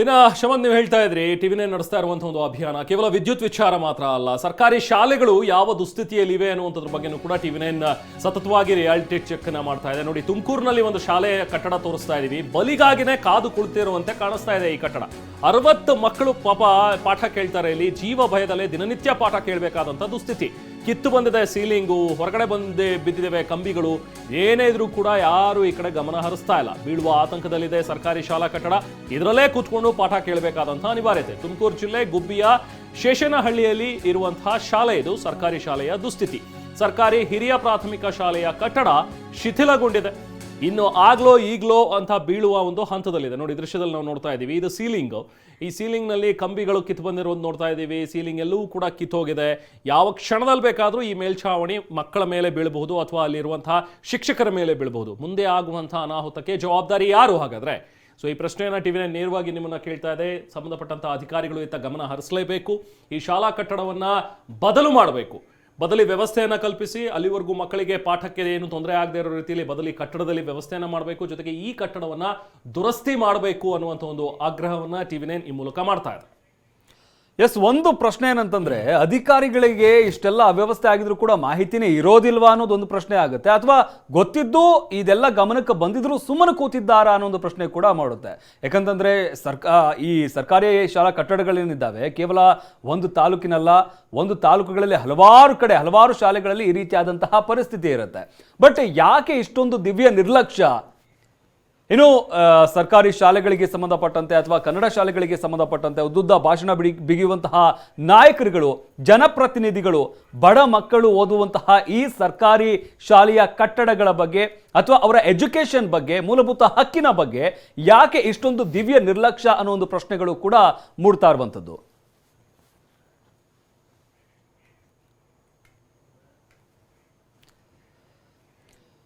ಇನ್ನು ಶಮನ್ ನೀವು ಹೇಳ್ತಾ ಇದ್ರಿ, ಟಿವಿನೇ ನಡೆಸ್ತಾ ಇರುವಂಥ ಒಂದು ಅಭಿಯಾನ. ಕೇವಲ ವಿದ್ಯುತ್ ವಿಚಾರ ಮಾತ್ರ ಅಲ್ಲ, ಸರ್ಕಾರಿ ಶಾಲೆಗಳು ಯಾವ ದುಸ್ಥಿತಿಯಲ್ಲಿವೆ ಅನ್ನುವಂಥದ್ರ ಬಗ್ಗೆನೂ ಕೂಡ ಟಿವಿ ನೈನ್ ಸತತವಾಗಿ ರಿಯಾಲಿಟಿ ಚೆಕ್ನ ಮಾಡ್ತಾ ಇದೆ. ನೋಡಿ, ತುಮಕೂರಿನಲ್ಲಿ ಒಂದು ಶಾಲೆಯ ಕಟ್ಟಡ ತೋರಿಸ್ತಾ ಇದೀವಿ. ಬಲಿಗಾಗಿನೇ ಕಾದು ಕುಳಿತಿರುವಂತೆ ಕಾಣಿಸ್ತಾ ಇದೆ ಈ ಕಟ್ಟಡ. ಅರವತ್ತು ಮಕ್ಕಳು ಪಾಪ ಪಾಠ ಕೇಳ್ತಾರೆ ಇಲ್ಲಿ. ಜೀವ ಭಯದಲ್ಲೇ ದಿನನಿತ್ಯ ಪಾಠ ಕೇಳಬೇಕಾದಂಥ ದುಸ್ಥಿತಿ. ಕಿತ್ತು ಬಂದಿದೆ, ಸೀಲಿಂಗು, ಹೊರಗಡೆ ಬಂದೆ ಬಿದ್ದಿದ್ದಾವೆ ಕಂಬಿಗಳು. ಏನೇ ಇದ್ರೂ ಕೂಡ ಯಾರು ಈ ಕಡೆ ಗಮನ ಹರಿಸ್ತಾ ಇಲ್ಲ. ಬೀಳುವ ಆತಂಕದಲ್ಲಿದೆ ಸರ್ಕಾರಿ ಶಾಲಾ ಕಟ್ಟಡ. ಇದರಲ್ಲೇ ಕೂತ್ಕೊಂಡು ಪಾಠ ಕೇಳಬೇಕಾದಂತಹ ಅನಿವಾರ್ಯತೆ. ತುಮಕೂರು ಜಿಲ್ಲೆ ಗುಬ್ಬಿಯ ಶೇಷನಹಳ್ಳಿಯಲ್ಲಿ ಇರುವಂತಹ ಶಾಲೆ ಇದು, ಸರ್ಕಾರಿ ಶಾಲೆಯ ದುಸ್ಥಿತಿ. ಸರ್ಕಾರಿ ಹಿರಿಯ ಪ್ರಾಥಮಿಕ ಶಾಲೆಯ ಕಟ್ಟಡ ಶಿಥಿಲಗೊಂಡಿದೆ. ಇನ್ನು ಆಗ್ಲೋ ಈಗ್ಲೋ ಅಂತ ಬೀಳುವ ಒಂದು ಹಂತದಲ್ಲಿದೆ. ನೋಡಿ ದೃಶ್ಯದಲ್ಲಿ ನಾವು ನೋಡ್ತಾ ಇದ್ದೀವಿ. ಇದು ಸೀಲಿಂಗ್. ಈ ಸೀಲಿಂಗ್ನಲ್ಲಿ ಕಂಬಿಗಳು ಕಿತ್ತು ಬಂದಿರೋದು ನೋಡ್ತಾ ಇದ್ದೀವಿ. ಸೀಲಿಂಗ್ ಎಲ್ಲವೂ ಕೂಡ ಕಿತ್ತೋಗಿದೆ. ಯಾವ ಕ್ಷಣದಲ್ಲಿ ಬೇಕಾದರೂ ಈ ಮೇಲ್ಛಾವಣಿ ಮಕ್ಕಳ ಮೇಲೆ ಬೀಳಬಹುದು ಅಥವಾ ಅಲ್ಲಿರುವಂತಹ ಶಿಕ್ಷಕರ ಮೇಲೆ ಬೀಳಬಹುದು. ಮುಂದೆ ಆಗುವಂತಹ ಅನಾಹುತಕ್ಕೆ ಜವಾಬ್ದಾರಿ ಯಾರು ಹಾಗಾದ್ರೆ? ಸೊ, ಈ ಪ್ರಶ್ನೆಯನ್ನ ಟಿವಿನ ನೇರವಾಗಿ ನಿಮ್ಮನ್ನು ಕೇಳ್ತಾ ಇದೆ. ಸಂಬಂಧಪಟ್ಟಂತ ಅಧಿಕಾರಿಗಳು ಇತ್ತ ಗಮನ ಹರಿಸಲೇಬೇಕು. ಈ ಶಾಲಾ ಕಟ್ಟಡವನ್ನ ಬದಲು ಮಾಡಬೇಕು. ಬದಲಿ ವ್ಯವಸ್ಥೆಯನ್ನು ಕಲ್ಪಿಸಿ, ಅಲ್ಲಿವರೆಗೂ ಮಕ್ಕಳಿಗೆ ಪಾಠಕ್ಕೆ ಏನು ತೊಂದರೆ ಆಗದೆ ಇರೋ ರೀತಿಯಲ್ಲಿ ಬದಲಿ ಕಟ್ಟಡದಲ್ಲಿ ವ್ಯವಸ್ಥೆಯನ್ನು ಮಾಡಬೇಕು, ಜೊತೆಗೆ ಈ ಕಟ್ಟಡವನ್ನು ದುರಸ್ತಿ ಮಾಡಬೇಕು ಅನ್ನುವಂಥ ಒಂದು ಆಗ್ರಹವನ್ನ ಟಿವಿ ನೈನ್ ಈ ಮೂಲಕ ಮಾಡ್ತಾ ಇದೆ. ಎಸ್, ಒಂದು ಪ್ರಶ್ನೆ ಏನಂತಂದ್ರೆ, ಅಧಿಕಾರಿಗಳಿಗೆ ಇಷ್ಟೆಲ್ಲ ಅವ್ಯವಸ್ಥೆ ಆಗಿದ್ರು ಕೂಡ ಮಾಹಿತಿನೇ ಇರೋದಿಲ್ವಾ ಅನ್ನೋದು ಒಂದು ಪ್ರಶ್ನೆ ಆಗುತ್ತೆ. ಅಥವಾ ಗೊತ್ತಿದ್ದು ಇದೆಲ್ಲ ಗಮನಕ್ಕೆ ಬಂದಿದ್ರು ಸುಮ್ಮನೆ ಕೂತಿದ್ದಾರಾ ಅನ್ನೋ ಒಂದು ಪ್ರಶ್ನೆ ಕೂಡ ಮಾಡುತ್ತೆ. ಯಾಕಂತಂದ್ರೆ, ಸರ್ಕಾ ಈ ಸರ್ಕಾರಿ ಶಾಲಾ ಕಟ್ಟಡಗಳೇನಿದ್ದಾವೆ, ಕೇವಲ ಒಂದು ತಾಲೂಕಿನಲ್ಲ, ಒಂದು ತಾಲೂಕುಗಳಲ್ಲಿ ಹಲವಾರು ಕಡೆ, ಹಲವಾರು ಶಾಲೆಗಳಲ್ಲಿ ಈ ರೀತಿಯಾದಂತಹ ಪರಿಸ್ಥಿತಿ ಇರುತ್ತೆ. ಬಟ್ ಯಾಕೆ ಇಷ್ಟೊಂದು ದಿವ್ಯ ನಿರ್ಲಕ್ಷ್ಯ ಇನ್ನು ಸರ್ಕಾರಿ ಶಾಲೆಗಳಿಗೆ ಸಂಬಂಧಪಟ್ಟಂತೆ ಅಥವಾ ಕನ್ನಡ ಶಾಲೆಗಳಿಗೆ ಸಂಬಂಧಪಟ್ಟಂತೆ ಉದ್ದುದ್ದ ಭಾಷಣ ಬಿಡಿ, ಬಿಗಿಯುವಂತಹ ನಾಯಕರುಗಳು, ಜನಪ್ರತಿನಿಧಿಗಳು, ಬಡ ಮಕ್ಕಳು ಓದುವಂತಹ ಈ ಸರ್ಕಾರಿ ಶಾಲೆಯ ಕಟ್ಟಡಗಳ ಬಗ್ಗೆ ಅಥವಾ ಅವರ ಎಜುಕೇಷನ್ ಬಗ್ಗೆ, ಮೂಲಭೂತ ಹಕ್ಕಿನ ಬಗ್ಗೆ ಯಾಕೆ ಇಷ್ಟೊಂದು ದಿವ್ಯ ನಿರ್ಲಕ್ಷ್ಯ ಅನ್ನೋ ಒಂದು ಪ್ರಶ್ನೆಗಳು ಕೂಡ ಮೂಡ್ತಾ ಇರುವಂಥದ್ದು.